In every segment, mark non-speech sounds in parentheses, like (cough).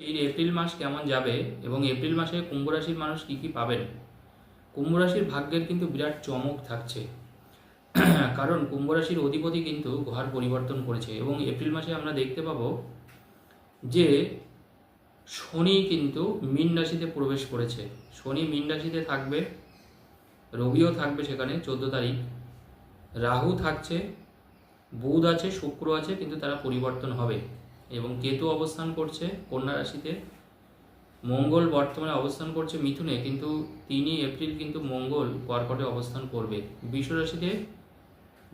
এই এপ্রিল মাস কেমন যাবে এবং এপ্রিল মাসে কুম্ভ রাশির মানুষ কী কী পাবেন? কুম্ভ রাশির ভাগ্যের কিন্তু বিরাট চমক থাকছে। (clears throat) কারণ কুম্ভ রাশির অধিপতি কিন্তু ঘর পরিবর্তন করেছে এবং এপ্রিল মাসে আমরা দেখতে পাবো যে শনি কিন্তু মীন রাশিতে প্রবেশ করেছে। শনি মীন রাশিতে থাকবে, রবিও থাকবে সেখানে চোদ্দ তারিখ। রাহু থাকছে, বুধ আছে, শুক্র আছে, কিন্তু তারা পরিবর্তন হবে। এবং কেতু অবস্থান করছে কন্যা রাশিতে। মঙ্গল বর্তমানে অবস্থান করছে মিথুনে, কিন্তু তিনই এপ্রিল কিন্তু মঙ্গল কর্কটে অবস্থান করবে। বিশ্ব রাশিতে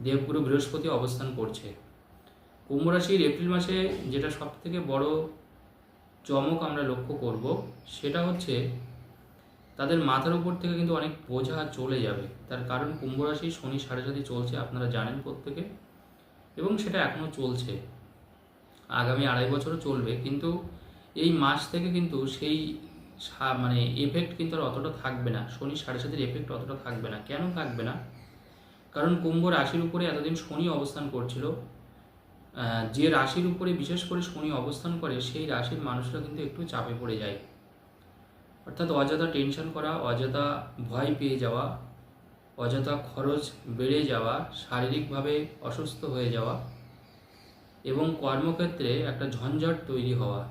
দেবগুরু বৃহস্পতি অবস্থান করছে। কুম্ভ রাশির এপ্রিল মাসে যেটা সব থেকে বড় চমক আমরা লক্ষ্য করব, সেটা হচ্ছে তাদের মাথার উপর থেকে কিন্তু অনেক বোঝা চলে যাবে। তার কারণ কুম্ভ রাশি শনি সাড়ে সাথে চলছে, আপনারা জানেন প্রত্যেকে। এবং সেটা এখনও চলছে। আগামী আড়াই বছরও চলবে, কিন্তু এই মাস থেকে কিন্তু সেই মানে এফেক্ট কিন্তু আর অতটা থাকবে না। শনি সাড়ে সাতের এফেক্ট অতটা থাকবে না। কেন থাকবে না? কারণ কুম্ভ রাশির উপরে এতদিন শনি অবস্থান করছিল। যে রাশির উপরে, বিশেষ করে শনি অবস্থান করে, সেই রাশির মানুষরা কিন্তু একটু চাপে পড়ে যায়। অর্থাৎ অযথা টেনশন করা, অযথা ভয় পেয়ে যাওয়া, অযথা খরচ বেড়ে যাওয়া, শারীরিকভাবে অসুস্থ হয়ে যাওয়া এবং কর্মক্ষেত্রে একটা ঝঞ্ঝট তৈরি হওয়া।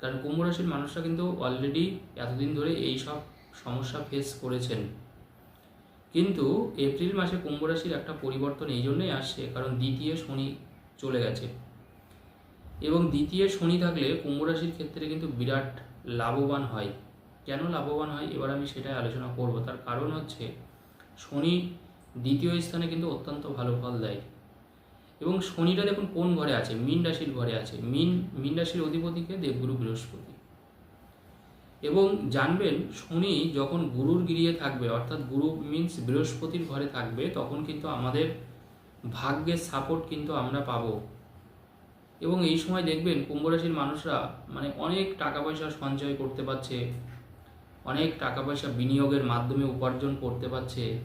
কারণ কুম্ভ রাশির মানুষরা কিন্তু অলরেডি এতদিন ধরে এই সব সমস্যা ফেস করেছেন। কিন্তু এপ্রিল মাসে কুম্ভ রাশির একটা পরিবর্তন এই জন্যই আসছে, কারণ দ্বিতীয় শনি চলে গেছে। এবং দ্বিতীয় শনি থাকলে কুম্ভ রাশির ক্ষেত্রে কিন্তু বিরাট লাভবান হয়। কেন লাভবান হয়? এবার আমি সেটাই আলোচনা করব। তার কারণ হচ্ছে, শনি দ্বিতীয় স্থানে কিন্তু অত্যন্ত ভালো ফল দেয়। এবং শনিটা দেখুন কোন ঘরে আছে? মীন রাশির ঘরে আছে। মীন মীন রাশির অধিপতিকে দেবগুরু বৃহস্পতি। এবং জানবেন শনি যখন গুরুর গিরিয়ে থাকবে, অর্থাৎ গুরু মিন্স বৃহস্পতির ঘরে থাকবে, তখন কিন্তু আমাদের ভাগ্যের সাপোর্ট কিন্তু আমরা পাবো। এবং এই সময় দেখবেন কুম্ভ রাশির মানুষরা মানে অনেক টাকা পয়সা সঞ্চয় করতে পারছে, অনেক টাকা পয়সা বিনিয়োগের মাধ্যমে উপার্জন করতে পারছে।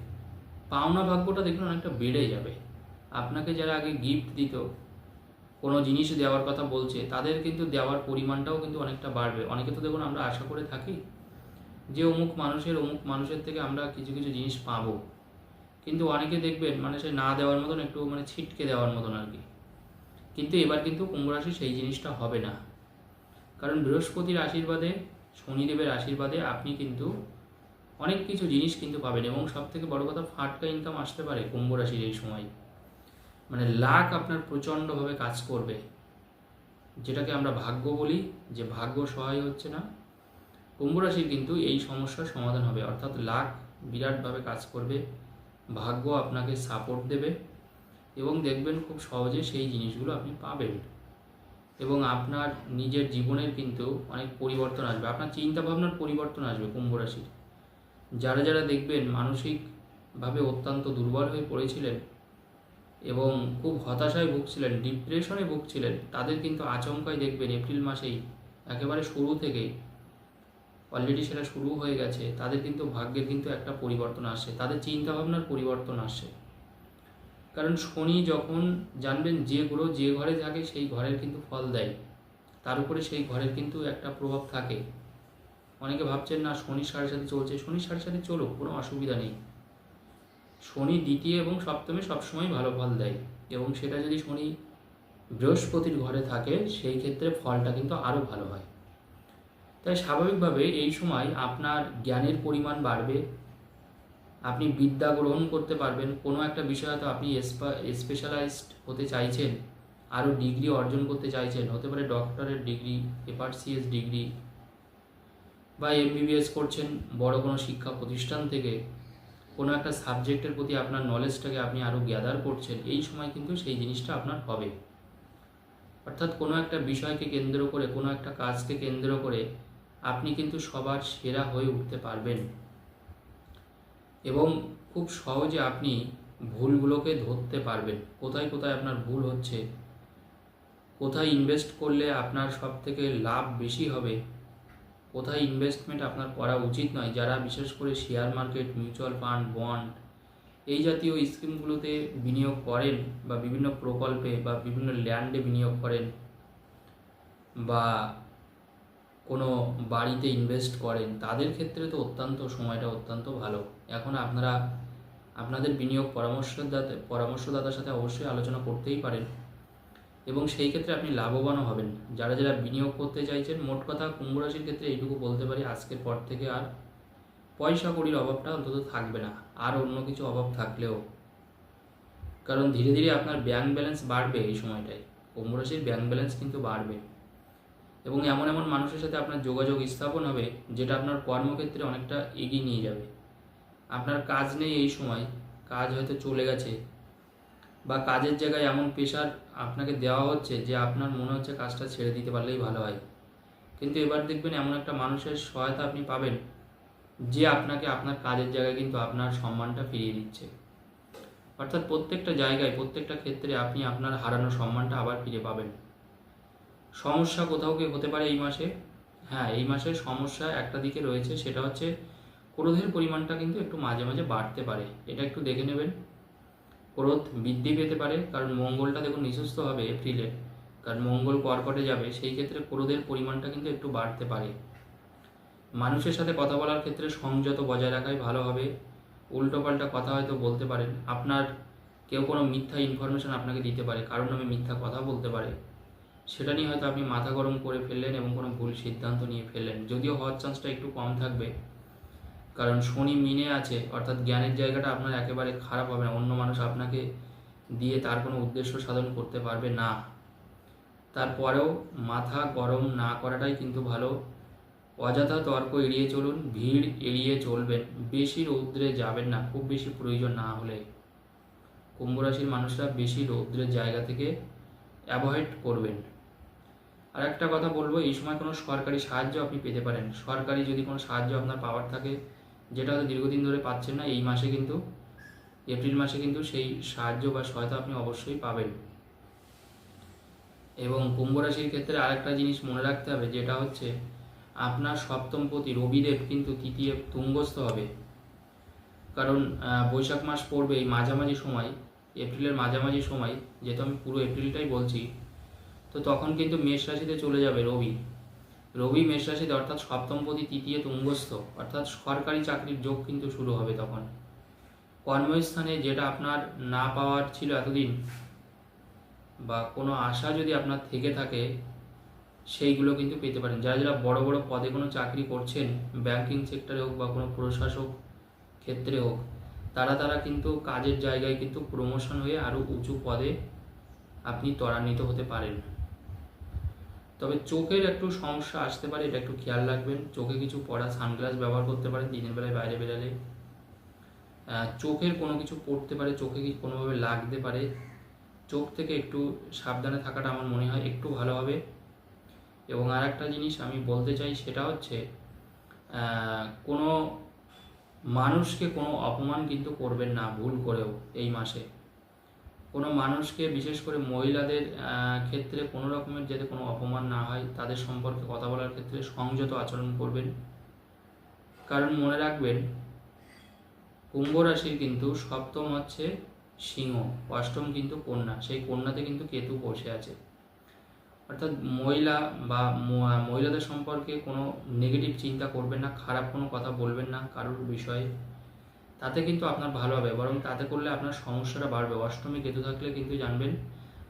পাওনা ভাগ্যটা দেখুন অনেকটা বেড়ে যাবে। আপনাকে যারা আগে গিফট দিত, কোনো জিনিস দেওয়ার কথা বলছে, তাদের কিন্তু দেওয়ার পরিমাণটাও কিন্তু অনেকটা বাড়বে। অনেকে তো দেখুন আমরা আশা করে থাকি যে অমুক মানুষের অমুক মানুষের থেকে আমরা কিছু কিছু জিনিস পাবো। কিন্তু অনেকে দেখবেন মানে সে না দেওয়ার মতন একটু মানে ছিটকে দেওয়ার মতন আর কি। কিন্তু এবার কিন্তু কুম্ভ রাশি সেই জিনিসটা হবে না। কারণ বৃহস্পতির আশীর্বাদে, শনিদেবের আশীর্বাদে আপনি কিন্তু অনেক কিছু জিনিস কিন্তু পাবেন এবং সব থেকে বড় কথা ফাটকা ইনকাম আসতে পারে কুম্ভ রাশির এই সময়। মানে লাক আপনার প্রচণ্ডভাবে কাজ করবে। যেটাকে আমরা ভাগ্য বলি, যে ভাগ্য সহায় হচ্ছে না। কুম্ভ রাশির কিন্তু এই সমস্যার সমাধান হবে। অর্থাৎ লাক বিরাটভাবে কাজ করবে, ভাগ্য আপনাকে সাপোর্ট দেবে এবং দেখবেন খুব সহজে সেই জিনিসগুলো আপনি পাবেন। এবং আপনার নিজের জীবনের কিন্তু অনেক পরিবর্তন আসবে। আপনার চিন্তা ভাবনার পরিবর্তন আসবে কুম্ভ রাশির। যারা যারা দেখবেন মানসিকভাবে অত্যন্ত দুর্বল হয়ে পড়েছিলেন এবং খুব হতাশায় ভুগছিলেন ডিপ্রেশনে ভুগছিলেন, তাদের কিন্তু আচমকাই দেখবেন এপ্রিল মাসেই, একেবারে শুরু থেকেই অলরেডি সেটা শুরু হয়ে গেছে, তাদের কিন্তু ভাগ্যের কিন্তু একটা পরিবর্তন আসছে, তাদের চিন্তাভাবনার পরিবর্তন আসছে। কারণ শনি যখন জানবেন যে গ্রহ যে ঘরে থাকে, সেই ঘরের কিন্তু ফল দেয়, তার উপরে সেই ঘরের কিন্তু একটা প্রভাব থাকে। অনেকে ভাবছেন না শনি সাড়ে সাথে চলছে শনি সাড়ে সাথে চলুক, কোনো অসুবিধা নেই। শনি দ্বিতীয় এবং সপ্তমে সবসময় ভালো ফল দেয়। এবং সেটা যদি শনি বৃহস্পতির ঘরে থাকে, সেই ক্ষেত্রে ফলটা কিন্তু আরও ভালো হয়। তাই স্বাভাবিকভাবে এই সময় আপনার জ্ঞানের পরিমাণ বাড়বে। আপনি বিদ্যা গ্রহণ করতে পারবেন। কোনো একটা বিষয়ে হয়তো আপনি স্পেশালাইজড হতে চাইছেন আরও ডিগ্রি অর্জন করতে চাইছেন, হতে পারে ডক্টরের ডিগ্রি, এফআরসিএস ডিগ্রি, বা এমবিবিএস করছেন বড় কোনো শিক্ষা প্রতিষ্ঠান থেকে কোনো একটা সাবজেক্টের প্রতি আপনার নলেজটাকে আপনি আরও গ্যাদার করছেন, এই সময় কিন্তু সেই জিনিসটা আপনার হবে। অর্থাৎ কোনো একটা বিষয়কে কেন্দ্র করে, কোনো একটা কাজকে কেন্দ্র করে আপনি কিন্তু সবার সেরা হয়ে উঠতে পারবেন। এবং খুব সহজে আপনি ভুলগুলোকে ধরতে পারবেন। কোথায় কোথায় আপনার ভুল হচ্ছে, কোথায় ইনভেস্ট করলে আপনার সব থেকে লাভ বেশি হবে কোথায় ইনভেস্টমেন্ট আপনার করা উচিত নয়। যারা বিশেষ করে share market mutual fund bond এই জাতীয় স্কিমগুলোতে বিনিয়োগ করেন বা বিভিন্ন প্রকল্পে বা বিভিন্ন ল্যান্ডে বিনিয়োগ করেন বা কোনো বাড়িতে ইনভেস্ট করেন, তাদের ক্ষেত্রে তো অত্যন্ত, সময়টা অত্যন্ত ভালো। এখন আপনারা, আপনাদের বিনিয়োগ পরামর্শদাতা, পরামর্শদাতার সাথে অবশ্যই আলোচনা করতেই পারেন। এবং সেই ক্ষেত্রে আপনি লাভবানও হবেন। যারা যারা বিনিয়োগ করতে চাইছেন, মোট কথা কুম্ভ রাশির ক্ষেত্রে এইটুকু বলতে পারি, আজকের পর থেকে আর পয়সা কড়ির অভাবটা অন্তত থাকবে না। আর অন্য কিছু অভাব থাকলেও। কারণ ধীরে ধীরে আপনার ব্যাংক ব্যালেন্স বাড়বে এই সময়টায়। কুম্ভ রাশির ব্যাংক ব্যালেন্স কিন্তু বাড়বে। এবং এমন এমন মানুষের সাথে আপনার যোগাযোগ স্থাপন হবে, যেটা আপনার কর্মক্ষেত্রে অনেকটা এগিয়ে নিয়ে যাবে। আপনার কাজ নেই এই সময়, কাজ হয়তো চলে গেছে বা কাজের জায়গায় এমন প্রেশার আপনাকে দেওয়া হচ্ছে যে আপনার মনে হচ্ছে কাজটা ছেড়ে দিতে পারলেই ভালো হয়। কিন্তু এবার দেখবেন এমন একটা মানুষের সহায়তা আপনি পাবেন, যে আপনাকে আপনার কাজের জায়গায় কিন্তু আপনার সম্মানটা ফিরিয়ে দিচ্ছে। অর্থাৎ প্রত্যেকটা জায়গায়, প্রত্যেকটা ক্ষেত্রে আপনি আপনার হারানো সম্মানটা আবার ফিরে পাবেন। সমস্যা কোথাও কি হতে পারে এই মাসে? হ্যাঁ এই মাসে সমস্যা একটা দিকে রয়েছে, সেটা হচ্ছে ক্রোধের পরিমাণটা কিন্তু একটু মাঝে মাঝে বাড়তে পারে। এটা একটু দেখে নেবেন। ক্রোধ বৃদ্ধি পেতে পারে, কারণ মঙ্গলটা দেখুন নিঃস্ত হবে এপ্রিলে কারণ মঙ্গল কর্কটে যাবে, সেই ক্ষেত্রে ক্রোধের পরিমাণটা কিন্তু একটু বাড়তে পারে। মানুষের সাথে কথা বলার ক্ষেত্রে সংযত বজায় রাখাই ভালো হবে। উল্টোপাল্টা কথা হয়তো বলতে পারেন, আপনার কেউ কোনো মিথ্যা ইনফরমেশন আপনাকে দিতে পারে কারণ নামে মিথ্যা কথা বলতে পারে। সেটা নিয়ে হয়তো আপনি মাথা গরম করে ফেললেন এবং কোনো ভুল সিদ্ধান্ত নিয়ে ফেললেন। যদিও হওয়ার চান্সটা একটু কম থাকবে। কারণ শনি মিনে আছে, অর্থাৎ জ্ঞানের জায়গাটা আপনার একেবারে খারাপ হবে না, অন্য মানুষ আপনাকে দিয়ে তার কোনো উদ্দেশ্য সাধন করতে পারবে না। তারপরেও মাথা গরম না করাটাই কিন্তু ভালো। অযথা তর্ক এড়িয়ে চলুন, ভিড় এড়িয়ে চলবেন, বেশি রৌদ্রে যাবেন না, খুব বেশি প্রয়োজন না হলে। কুম্ভ রাশির মানুষরা বেশি রৌদ্রের জায়গা থেকে অ্যাভয়েড করবেন। আর একটা কথা বলব, এই সময় কোনো সরকারি সাহায্য আপনি পেতে পারেন। সরকারি যদি কোনো সাহায্য আপনার পাওয়ার থাকে যেটা হয়তো দীর্ঘদিন ধরে পাচ্ছেন না, এই মাসে কিন্তু, এপ্রিল মাসে কিন্তু সেই সাহায্য বা সহায়তা আপনি অবশ্যই পাবেন। এবং কুম্ভ রাশির ক্ষেত্রে আরেকটা জিনিস মনে রাখতে হবে, যেটা হচ্ছে আপনার সপ্তমপতি রবিদেব কিন্তু তৃতীয় তুঙ্গস্থ হবে। কারণ বৈশাখ মাস পড়বে এই মাঝামাঝি সময়, এপ্রিলের মাঝামাঝি সময়, যেহেতু আমি পুরো এপ্রিলটাই বলছি, তো তখন কিন্তু মেষ রাশিতে চলে যাবে রবি। রবি মেষ রাশিতে অর্থাৎ সপ্তমপতি তৃতীয় তুঙ্গস্থ, অর্থাৎ সরকারি চাকরির যোগ কিন্তু শুরু হবে তখন। কর্মস্থানে যেটা আপনার না পাওয়ার ছিল এতদিন, বা কোনো আশা যদি আপনার থেকে থাকে, সেইগুলো কিন্তু পেতে পারেন। যারা যারা বড় বড় পদে কোনো চাকরি করছেন ব্যাংকিং সেক্টরে হোক বা কোনো প্রশাসক ক্ষেত্রে হোক, তারা তারা কিন্তু কাজের জায়গায় কিন্তু প্রমোশন হয়ে আরও উঁচু পদে আপনি ত্বরান্বিত হতে পারেন। তবে চোখের একটু সমস্যা আসতে পারে, এটা একটু খেয়াল রাখবেন। চোখে কিছু পড়া সানগ্লাস ব্যবহার করতে পারেন দিনের বেলায়, বাইরে বেরালে। চোখের কোনো কিছু পড়তে পারে, চোখে কি কোনোভাবে লাগতে পারে? চোখ থেকে একটু সাবধানে থাকাটা আমার মনে হয় একটু ভালো হবে। এবং আর একটা জিনিস আমি বলতে চাই, সেটা হচ্ছে কোনো মানুষকে কোনো অপমান কিন্তু করবেন না, ভুল করেও এই মাসে। কোনো মানুষকে, বিশেষ করে মহিলাদের ক্ষেত্রে কোনো রকমের যাতে কোনো অপমান না হয়, তাদের সম্পর্কে কথা বলার ক্ষেত্রে সংযত আচরণ করবেন। কারণ মনে রাখবেন, কুম্ভ রাশির কিন্তু সপ্তম হচ্ছে সিংহ, অষ্টম কিন্তু কন্যা, সেই কন্যাতে কিন্তু কেতু বসে আছে। অর্থাৎ মহিলা বা মহিলাদের সম্পর্কে কোনো নেগেটিভ চিন্তা করবেন না, খারাপ কোনো কথা বলবেন না, কারোর বিষয়ে তাতে কিন্তু আপনার ভালো হবে, বরং তাতে করলে আপনার সমস্যাটা বাড়বে। অষ্টমী কেতু থাকলে কিন্তু জানবেন,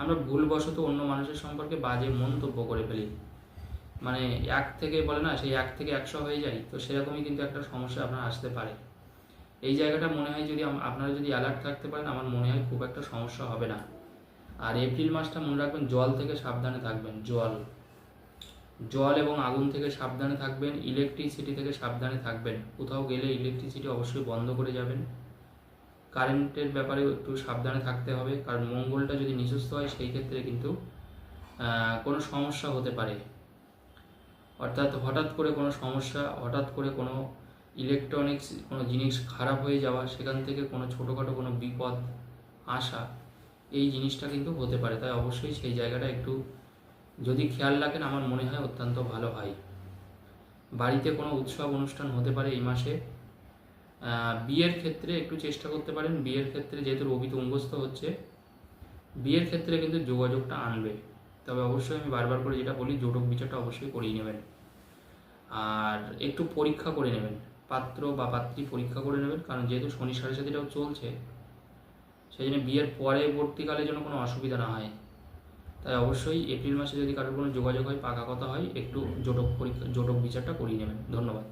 আমরা ভুলবশত অন্য মানুষের সম্পর্কে বাজে মন্তব্য করে ফেলি। মানে এক থেকে বলে না, সেই এক থেকে একশো হয়ে যায়, তো সেরকমই কিন্তু একটা সমস্যা আপনার আসতে পারে। এই জায়গাটা মনে হয় যদি আপনারা যদি অ্যালার্ট থাকতে পারেন, আমার মনে হয় খুব একটা সমস্যা হবে না। আর এপ্রিল মাসটা মনে রাখবেন, জল থেকে সাবধানে থাকবেন, জল। জল এবং আগুন থেকে সাবধানে থাকবেন ইলেকট্রিসিটি থেকে সাবধানে থাকবেন। কোথাও গেলে ইলেকট্রিসিটি অবশ্যই বন্ধ করে যাবেন। কারেন্টের ব্যাপারেও একটু সাবধানে থাকতে হবে, কারণ মঙ্গলটা যদি নিজস্ব হয়, সেই ক্ষেত্রে কিন্তু কোনো সমস্যা হতে পারে। অর্থাৎ হঠাৎ করে কোনো সমস্যা, হঠাৎ করে কোনো ইলেকট্রনিক্স কোনো জিনিস খারাপ হয়ে যাওয়া, সেখান থেকে কোনো ছোটোখাটো কোনো বিপদ, আসা, এই জিনিসটা কিন্তু হতে পারে। তাই অবশ্যই সেই জায়গাটা একটু যদি খেয়াল রাখেন, আমার মনে হয় অত্যন্ত ভালো হয়। বাড়িতে কোনো উৎসব, অনুষ্ঠান হতে পারে এই মাসে। বিয়ের ক্ষেত্রে একটু চেষ্টা করতে পারেন। বিয়ের ক্ষেত্রে যেহেতু রবি তুঙ্গস্থ হচ্ছে, বিয়ের ক্ষেত্রে কিন্তু যোগাযোগটা আনবে। তবে অবশ্যই আমি বারবার করে যেটা বলি, জোটক বিচারটা অবশ্যই করিয়ে নেবেন। আর একটু পরীক্ষা করে নেবেন। পাত্র বা পাত্রী পরীক্ষা করে নেবেন, কারণ যেহেতু শনি সাড়ে সাথীটাও চলছে, সেই জন্য বিয়ের পরবর্তীকালে যেন কোনো অসুবিধা না হয়। তাই অবশ্যই এপ্রিল মাসে যদি কারোর কোনো যোগাযোগ হয়, পাকা কথা হয়, একটু জোটক পরীক্ষা, জোটক বিচারটা করিয়ে নেবেন। ধন্যবাদ।